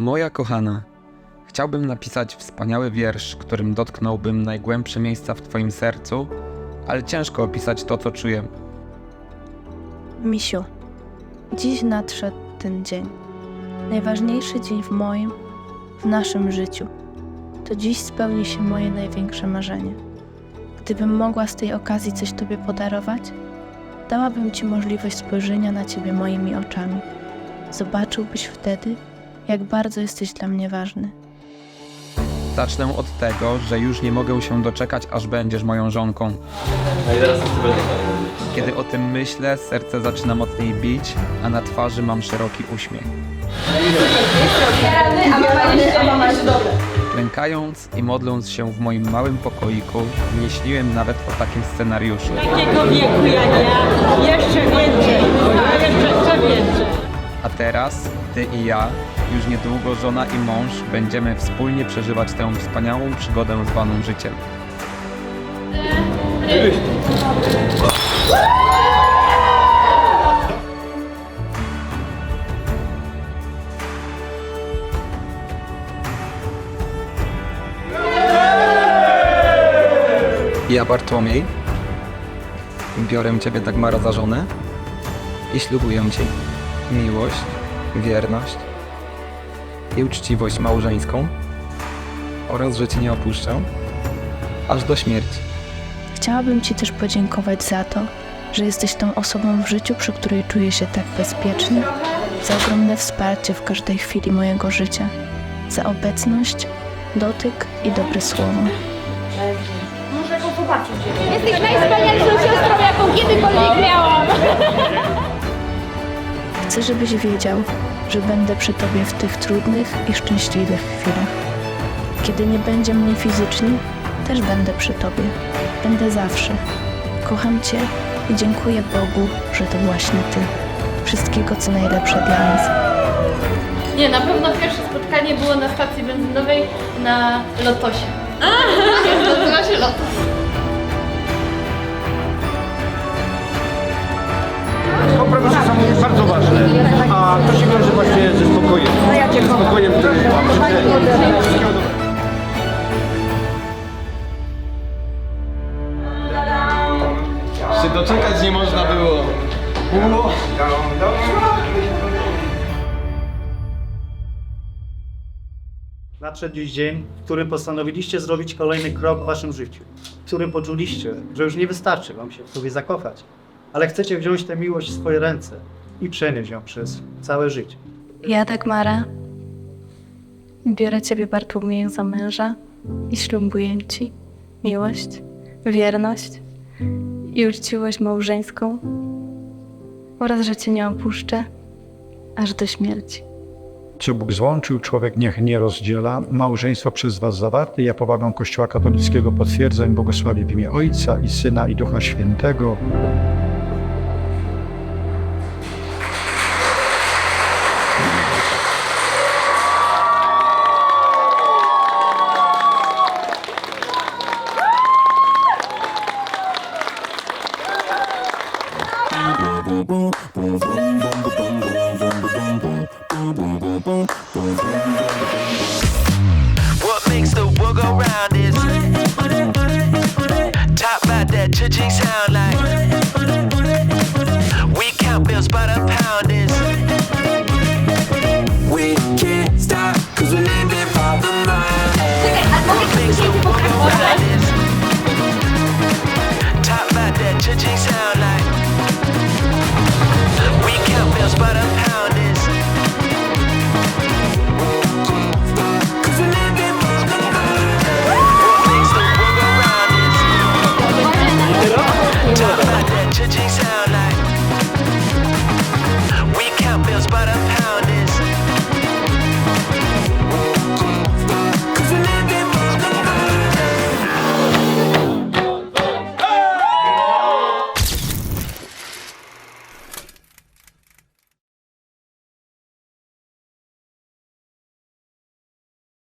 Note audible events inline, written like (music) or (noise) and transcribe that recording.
Moja kochana, chciałbym napisać wspaniały wiersz, którym dotknąłbym najgłębsze miejsca w Twoim sercu, ale ciężko opisać to, co czuję. Misiu, dziś nadszedł ten dzień. Najważniejszy dzień w moim, w naszym życiu. To dziś spełni się moje największe marzenie. Gdybym mogła z tej okazji coś Tobie podarować, dałabym Ci możliwość spojrzenia na Ciebie moimi oczami. Zobaczyłbyś wtedy, jak bardzo jesteś dla mnie ważny. Zacznę od tego, że już nie mogę się doczekać, aż będziesz moją żonką. No i teraz Kiedy o tym myślę, serce zaczyna mocniej bić, a na twarzy mam szeroki uśmiech. Klękając i modląc się w moim małym pokoiku, nie śniłem nawet o takim scenariuszu. takiego wieku jak ja, jeszcze więcej, a jeszcze więcej. A teraz ty i ja, już niedługo żona i mąż, będziemy wspólnie przeżywać tę wspaniałą przygodę zwaną życiem. Ja, Bartłomiej, biorę Ciebie, Dagmara, za żonę i ślubuję Ci miłość, wierność i uczciwość małżeńską oraz, że Cię nie opuszczę aż do śmierci. Chciałabym Ci też podziękować za to, że jesteś tą osobą w życiu, przy której czuję się tak bezpiecznie, za ogromne wsparcie w każdej chwili mojego życia, za obecność, dotyk i dobre słowo. Jesteś najwspanialszą siostrą, jaką kiedykolwiek miałam. (laughs) Chcę, żebyś wiedział, że będę przy Tobie w tych trudnych i szczęśliwych chwilach. Kiedy nie będzie mnie fizycznie, też będę przy Tobie. Będę zawsze. Kocham Cię i dziękuję Bogu, że to właśnie Ty. Wszystkiego, co najlepsze dla nas. Nie, na pewno pierwsze spotkanie było na stacji benzynowej na Lotosie. (laughs) Nazywa się Lotos. Ze spokojem, który. Się doczekać nie można było. Nadszedł dziś dzień, w którym postanowiliście zrobić kolejny krok w waszym życiu, w którym poczuliście, że już nie wystarczy wam się w sobie zakochać, ale chcecie wziąć tę miłość w swoje ręce i przenieść ją przez całe życie. Ja, Dagmara, biorę Ciebie, Bartłomieju, za męża i ślubuję Ci miłość, wierność i uczciwość małżeńską oraz, że Cię nie opuszczę aż do śmierci. Co Bóg złączył, człowiek niech nie rozdziela. Małżeństwo przez was zawarte. Ja powagą Kościoła katolickiego potwierdzam i błogosławię w imię Ojca i Syna i Ducha Świętego. What makes the world go round is top about that cha-ching sound like we count bills by the pound is we can't stop cause we're living by the mind. What makes the